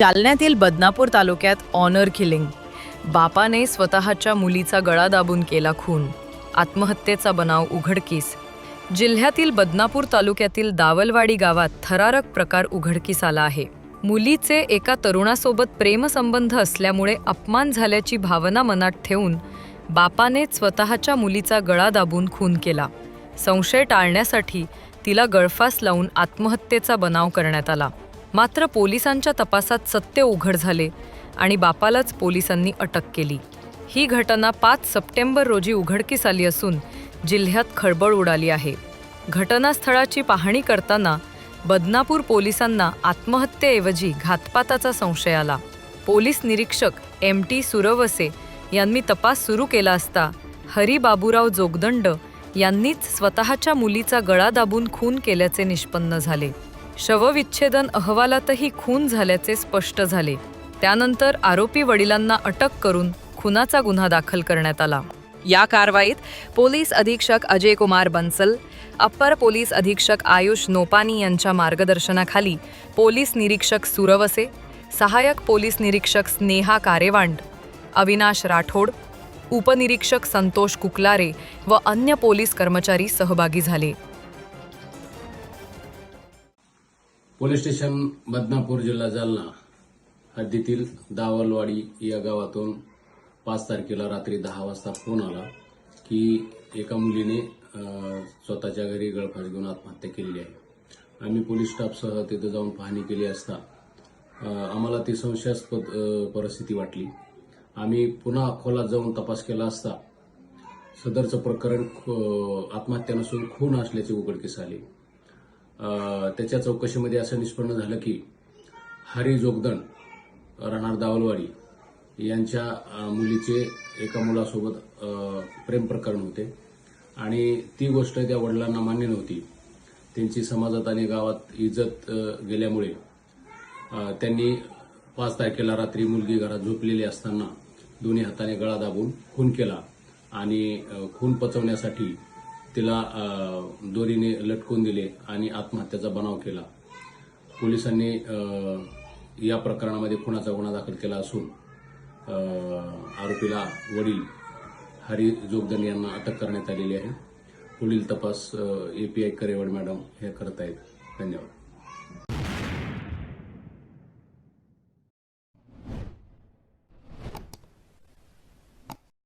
जालन्यातील बदनापूर तालुक्यात honour killing बापाने स्वतःच्या मुलीचा गळा दाबून केला खून. आत्महत्येचा बनाव उघडकीस. जिल्ह्यातील बदनापूर तालुक्यातील दावलवाडी गावात थरारक प्रकार उघडकीस आला आहे. मुलीचे एका तरुणासोबत प्रेमसंबंध असल्यामुळे अपमान झाल्याची भावना मनात ठेवून बापाने स्वतःच्या मुलीचा गळा दाबून खून केला. संशय टाळण्यासाठी तिला गळफास लावून आत्महत्येचा बनाव करण्यात आला. मात्र पोलिसांच्या तपासात सत्य उघड झाले आणि बापालाच पोलिसांनी अटक केली. ही घटना पाच सप्टेंबर रोजी उघडकीस आली असून जिल्ह्यात खळबळ उडाली आहे. घटनास्थळाची पाहणी करताना बदनापूर पोलिसांना आत्महत्येऐवजी घातपाताचा संशय आला. पोलीस निरीक्षक एम टी सुरवसे यांनी तपास सुरू केला असता हरी बाबूराव जोगदंड यांनीच स्वतःच्या मुलीचा गळा दाबून खून केल्याचे निष्पन्न झाले. शवविच्छेदन अहवालातही खून झाल्याचे स्पष्ट झाले. त्यानंतर आरोपी वडिलांना अटक करून खुनाचा गुन्हा दाखल करण्यात आला. या कारवाईत पोलीस अधीक्षक अजय कुमार बन्सल अप्पर पोलीस अधीक्षक आयुष नोपानी यांच्या मार्गदर्शनाखाली पोलीस निरीक्षक सुरवसे सहाय्यक पोलीस निरीक्षक स्नेहा कारेवांड अविनाश राठोड उपनिरीक्षक संतोष कुकलारे व अन्य पोलीस कर्मचारी सहभागी झाले. पोलीस स्टेशन बदनापूर जिल्हा जालना हद्दीतील दावलवाडी या गावातून पाच तारखेला रात्री दहा वाजता फोन आला की एका मुलीने स्वतःच्या घरी गळफास घेऊन आत्महत्या केलेली आहे. आम्ही पोलीस स्टाफसह तिथे जाऊन पाहणी केली असता आम्हाला ती संशयास्पद परिस्थिती वाटली. आम्ही पुन्हा अकोला जाऊन तपास केला असता सदरचं प्रकरण खू- आत्महत्या नसून खून असल्याचे उघडकीस आले. त्याच्या चौकशीमध्ये असं निष्पन्न झालं की हरी जोगदण राहणार दावलवाडी यांच्या मुलीचे एका मुलासोबत प्रेम प्रकरण होते. आणि ती गोष्ट त्या वडिलांना मान्य नव्हती. त्यांची समाजात आणि गावात इज्जत गेल्यामुळे त्यांनी पाच तारखेला रात्री मुलगी घरात झोपलेली असताना दोन्ही हाताने गळा दाबून खून केला आणि खून पचवण्यासाठी तिला दोरीने लटकून दिले आणि आत्महत्याचा बनाव केला. पोलिसांनी या प्रकरणामध्ये खुनाचा गुन्हा दाखल केला असून आरोपीला वडील हरी जोगदन यांना अटक करण्यात आलेली आहे. पुढील तपास A P I Karewad madam हे करत आहेत धन्यवाद.